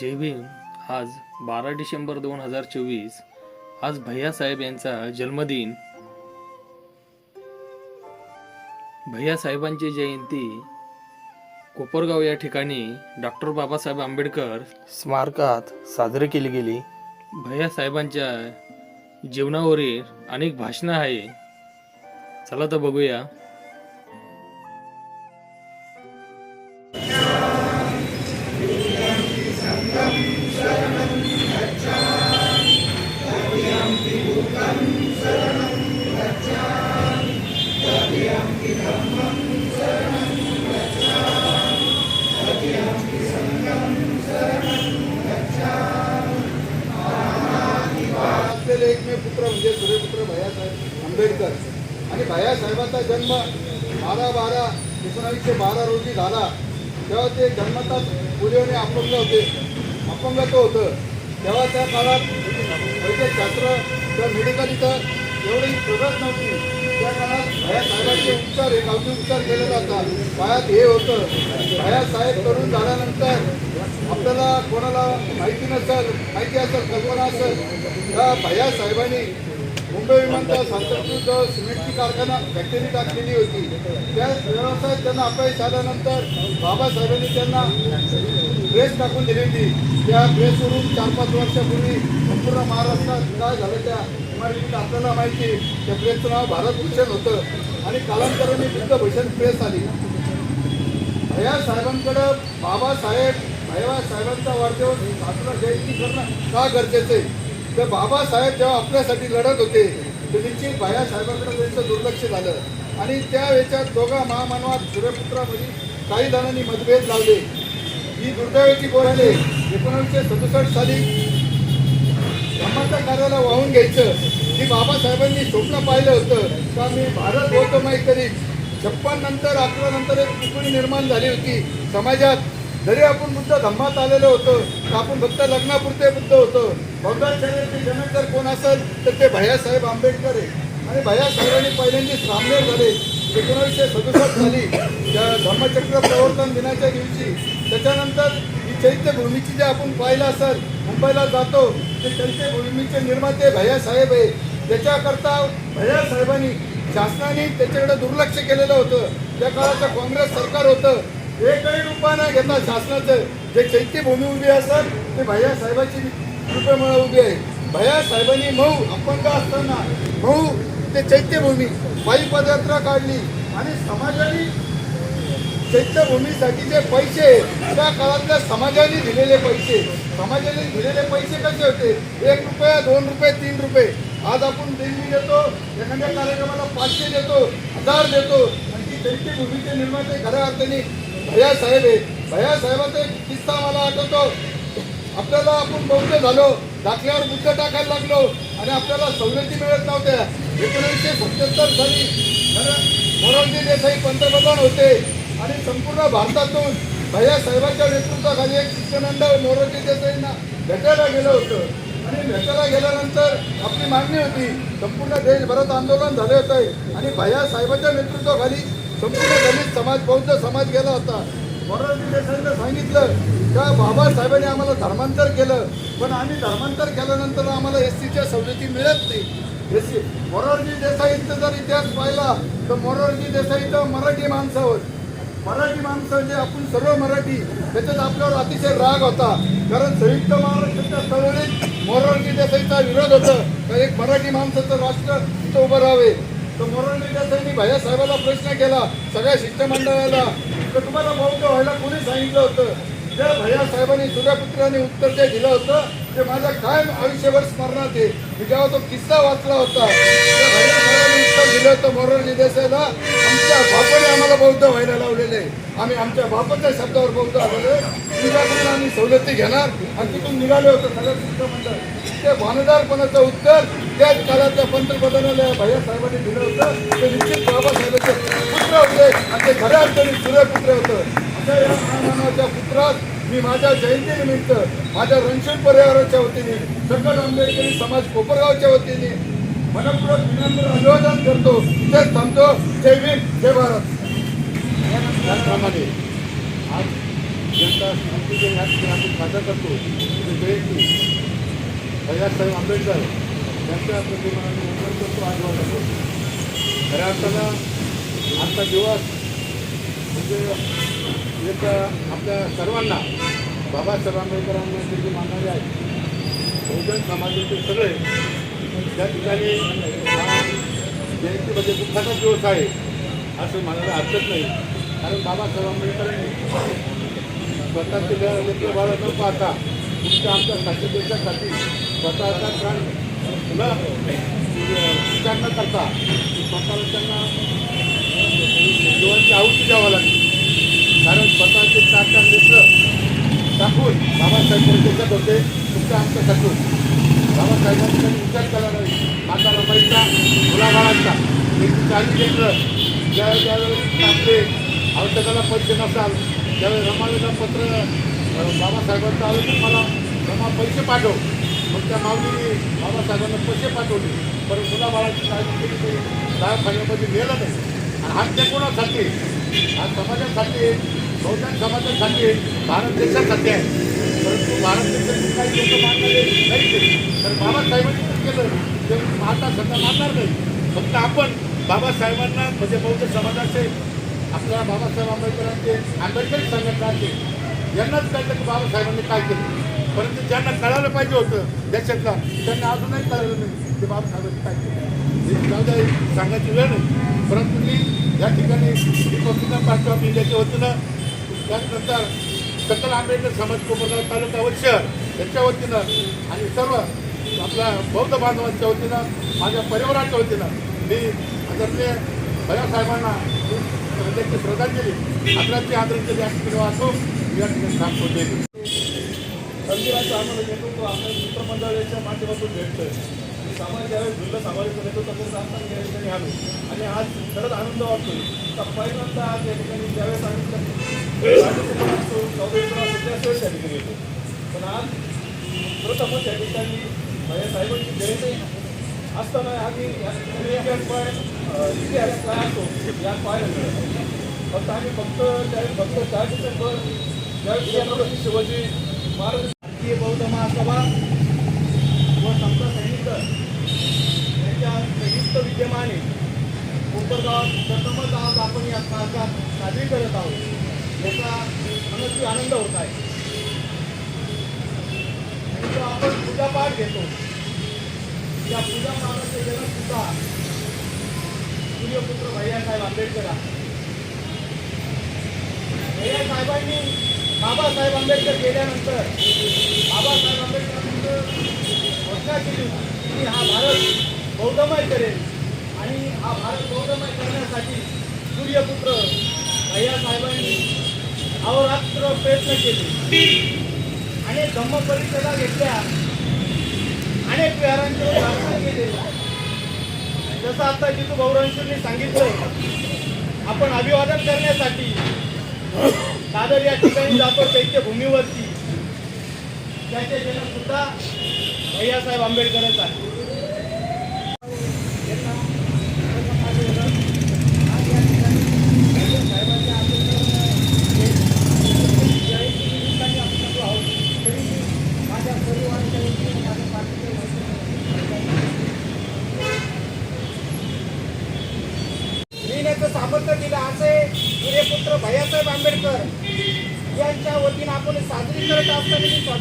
जय भीम आज बारा डिसेंबर दोन हजार चोवीस. आज भैयासाहेब यांचा जन्मदिन. भैयासाहेबांची जयंती कोपरगाव या ठिकाणी डॉक्टर बाबासाहेब आंबेडकर स्मारकात साजरी केली गेली. भैयासाहेबांच्या जीवनावरील अनेक भाषणं आहे. चला तर बघूया. पुत्र म्हणजे सूर्यपुत्र भैयासाहेब आंबेडकर. आणि भैयासाहेबांचा जन्म बारा बारा एकोणावीसशे बारा रोजी झाला. तेव्हा ते जन्मताच पोलिओने अपंग होते. अपंगत्व होतं. तेव्हा त्या काळात वैद्यकशास्त्र तर मेडिकल इथं एवढी प्रगत नव्हती. त्या काळात भैयासाहेबांचे उपचार हे गावचे उपचार केले जातात. पायात हे होतं. भैयासाहेब करून झाल्यानंतर आपल्याला कोणाला माहिती नसेल माहिती असेल कल्पना असेल त्या साहेबांनी मुंबई विमानतळ सांताक्रूज सिमेंटची कारखाना फॅक्टरी टाकलेली होती. त्या व्यवसायात त्यांना अपयश आल्यानंतर बाबासाहेबांनी त्यांना प्रेस टाकून दिलेली. त्या प्रेसवरून चार पाच वर्षापूर्वी संपूर्ण महाराष्ट्रात काय झालं त्या इमारतीत आपल्याला माहिती त्या प्रेसचं नाव भारत भूषण होतं. आणि कालांतराने बुद्धभूषण प्रेस आली. भैया साहेबांकडं बाबासाहेब भैया साहेबांचा वाढदिवस साजरा जयंती करणं का गरजेचं आहे? तर बाबासाहेब जेव्हा आपल्यासाठी लढत होते तर निश्चित भैया साहेबांकडे त्यांचं दुर्लक्ष झालं. आणि त्या याच्यात दोघा महामानवात सूर्यपुत्रामध्ये काही जणांनी मतभेद लावले. ही दुर्दैवाची गोष्ट एकोणीसशे सदुसष्ट साली धर्माच्या कार्याला वाहून घ्यायचं. की बाबासाहेबांनी स्वप्न पाहिलं होतं. का मी भारत होतो माहीत तरी छप्पन नंतर अकरा नंतर एक कुपणी निर्माण झाली होती. समाजात जरी आपण बुद्ध धम्मात आलेलो होतो तर आपण फक्त लग्नापुरते बुद्ध होतो? बौद्धाचार्याचे जनक जर कोण असेल तर ते भैयासाहेब आंबेडकर आहे. आणि भैयासाहेबांनी पहिल्यांदा सामनेर झाले. एकोणीसशे सदुसष्ट साली त्या धम्मचक्र प्रवर्तन दिनाच्या दिवशी त्याच्यानंतर चैत्यभूमीची जे आपण पाहिलं असेल मुंबईला जातो ते चैत्यभूमीचे निर्माते भैयासाहेब आहे त्याच्याकरता भैयासाहेबांनी शासनाने त्याच्याकडे दुर्लक्ष केलेलं होतं. त्या काळाचं काँग्रेस सरकार होतं. एकही रुपया न घेता शासनाचं जे चैत्यभूमी उभी असेल ते भैयासाहेबाची कृपेमुळे उभी आहे. भैयासाहेबांनी मऊ अपंग असताना मऊ ते चैत्यभूमी पायी पदयात्रा काढली. आणि समाजाने चैत्यभूमीसाठी जे पैसे त्या काळातल्या समाजाने दिलेले पैसे. समाजाने दिलेले पैसे कसे होते? एक रुपया दोन रुपये तीन रुपये. आज आपण देणगी देतो एखाद्या कार्यक्रमाला पाचशे देतो हजार देतो. आणि ती चैत्यभूमीचे निर्माते खऱ्या अर्थाने भया साहेब आहे भया साहेबाचा एक किस्सा मला आठवतो. आपल्याला आपण बौद्ध झालो दाखल्यावर बुद्ध टाकायला लागलो आणि आपल्याला सवलती मिळत नव्हत्या. एकोणीसशे सत्याहत्तर साली मोरारजी देसाई पंतप्रधान होते आणि संपूर्ण भारतातून भैया साहेबांच्या नेतृत्वाखाली एक कृष्णानंद मोरोजी देसाईंना भेटायला गेलं होतं. आणि भेटायला गेल्यानंतर आपली मागणी होती संपूर्ण देशभरात आंदोलन झाले होते आणि भैया साहेबांच्या नेतृत्वाखाली संपूर्ण दलित समाज बौद्ध समाज गेला होता. मोरारजी देसाईंना सांगितलं का बाबासाहेबांनी आम्हाला धर्मांतर केलं पण आम्ही धर्मांतर केल्यानंतर आम्हाला एस सीच्या सवलती मिळत नाही. एस सी मोरारजी देसाईंचा जर इतिहास पाहिला तर मोरारजी देसाईचं मराठी माणसावर मराठी माणसं म्हणजे आपण सर्व मराठी त्याच्यात आपल्यावर अतिशय राग होता. कारण संयुक्त महाराष्ट्राच्या चळवळीत मोरारजी देसाईचा विरोध होता. तर एक मराठी माणसाचं राष्ट्र तिथं उभं राहावे. तर मोरारजी देसाईंनी भैयासाहेबाला प्रश्न केला सगळ्या शिष्टमंडळाला तर तुम्हाला बौद्ध व्हायला कोणी सांगितलं होतं? त्या भैया साहेबांनी सूर्यपुत्राने उत्तर जे दिलं होतं ते माझ्या काय आयुष्यभर स्मरणात आहे. मी जेव्हा तो किस्सा वाचला होता त्या भैया दिलं होतं मोरारजी निदेशाला. आमच्या बापाने आम्हाला बौद्ध व्हायला लावलेले आम्ही आमच्या बापाच्या शब्दावर बौद्ध आलेलो तुझ्याकडून आम्ही सवलती घेणार. आणि तिथून निघाले होतो सगळं शिष्टमंडळ ते भानदारपणाचं उत्तर त्याच काळात त्या पंतप्रधानाला भैया साहेबांनी दिलं होतं. ते निश्चित बाबासाहेबांचे पुत्र होते. आणि ते खऱ्या अर्थाने सूर्यपुत्र होतं. अशा या महामानवाच्या पुत्रात मी माझ्या जयंतीनिमित्त माझ्या रणशील परिवाराच्या वतीने सकल आंबेडकरी समाज कोपरगावच्या वतीने मनपूर्वक विनम्र अभिवादन करतो. इथेच थांबतो जय भीम जय भारत. त्याचप्रमाणे आज जनता स्मृती दिन ह्या ठिकाणी साजरा करतो. जयंती. बाबासाहेब आंबेडकर त्यांच्या प्रतिमानाने वंदन करतो आज वाटतो खऱ्या अर्थानं आजचा दिवस म्हणजे एक आपल्या सर्वांना बाबासाहेब आंबेडकरांना जे जे मानणारे आहेत बहुजन समाजाचे सगळे त्या ठिकाणी जयंतीमध्ये जयंती म्हणजे दुःखाचा दिवस आहे असं म्हणायला हरकत नाही. कारण बाबासाहेब आंबेडकरांनी स्वतःचे लेकर बाळं न पाहता तुमच्या आमच्या साठी स्वतःचा प्राण न विचार न करता स्वतःला त्यांना जीवनची आहुती द्यावं लागली. कारण स्वतःचे चार चार लेकरं टाकून बाबासाहेब देशात होते तुमच्या आमच्यासाठी टाकून बाबासाहेबांनी त्यांनी विचार केला नाही. माता रमाईचा मुलाबाळांचा त्यांची चाळीस लेकरं ज्या ज्यावेळेस आपले औषधाला पैसे नसाल त्यावेळेस रमावेला पत्र अं, बाबासाहेबांचं आलं की मला रमा पैसे पाठव. मग त्या माऊलीने बाबासाहेबांना पैसे पाठवले. पण मुलाबाळाची काळजी केली ते दवाखान्यामध्ये नेलं नाही. आणि हा ते कोणासाठी हा समाजासाठी बहुजन समाजासाठी भारत देशासाठी आहे? परंतु काही लोक मानणारे नाही तर बाबासाहेबांनी जे केलं ते आता सत्ता मानणार नाही फक्त आपण बाबासाहेबांना म्हणजे बौद्ध समाजाचे आपल्याला बाबासाहेब आंबेडकरांचे आंबेडकर संघटनाचे यांनाच कळलं की बाबासाहेबांनी म्हणजे काय केलं परंतु ज्यांना कळायला पाहिजे होतं. देशातला त्यांना अजूनही कळलं नाही की बाबासाहेबांनी काय केलं हे जाऊ द्या, सांगायची वेळ नाही परंतु मी या ठिकाणी रिपब्लिकन पार्टी ऑफ इंडियाच्या वतीनं त्यानंतर सकल आंबेडकर समाज कोपरगाव तालुका व शहर याच्या वतीनं आणि सर्व आपल्या बौद्ध बांधवांच्या वतीनं माझ्या परिवाराच्या वतीनं मी आदरणीय भयासाहेबांना त्यांची श्रद्धांजली आदरांची आदरांजली या ठिकाणी वाचून या ठिकाणी थांबतो जय हिंद. संविधानाचं आम्हाला नेतृत्व आपल्या मित्रमंडळाच्या माध्यमातून भेटतोय समाज ज्यावेळेस भिल्ल सामाजिक नेतृत्व करत असताना या ठिकाणी आलो. आणि आज खरंच आनंद वाटतोय. तर पहिल्यांदा आज या ठिकाणी ज्यावेळेस आम्ही असतो चौदा असतो त्याच वेळेस या ठिकाणी येतो पण आज प्रथमच त्या ठिकाणी साहेबांची जयंती असताना आम्ही या ठिकाणी इतिहास पाय अं, इतिहास काय असतो या पाहायला फक्त आम्ही फक्त त्यावेळेस फक्त चार डिसेंबर ज्यावेळेस छत्रपती शिवाजी महाराज भारतीय बौद्ध महासभा व समता सैनिक दल यांच्या संयुक्त विद्यमाने कोपरगावात प्रथमच आज आपण या स्मारकात साजरी करत आहोत याचा मनस्वी आनंद होत आहे आणि जो आपण पूजापाठ घेतो त्या पूजापाठाचे जनक सुद्धा सूर्यपुत्र भैयासाहेब आंबेडकर आहे भैया साहेबांनी बाबासाहेब आंबेडकर गेल्यानंतर बाबासाहेब आंबेडकर घोषणा केली की हा भारत बौद्धमय करेल आणि हा भारत बौद्धमय करण्यासाठी सूर्यपुत्र भैया साहेबांनी अहोरात्र प्रयत्न केले. अनेक धम्म परिषदा घेतल्या. अनेक विहारांचे उद्घाटन केले. जसं आता जितू गौरवंशींनी सांगितलं आपण अभिवादन करण्यासाठी दादर या ठिकाणी जातो चैत्यभूमीवरती. त्याचे जनक सुद्धा भैयासाहेब आंबेडकरच आहे माझ्या सामर्थ्य दिलं असे सूर्यपुत्र भैयासाहेब आंबेडकर यांच्या वतीनं आपण साजरी करत असताना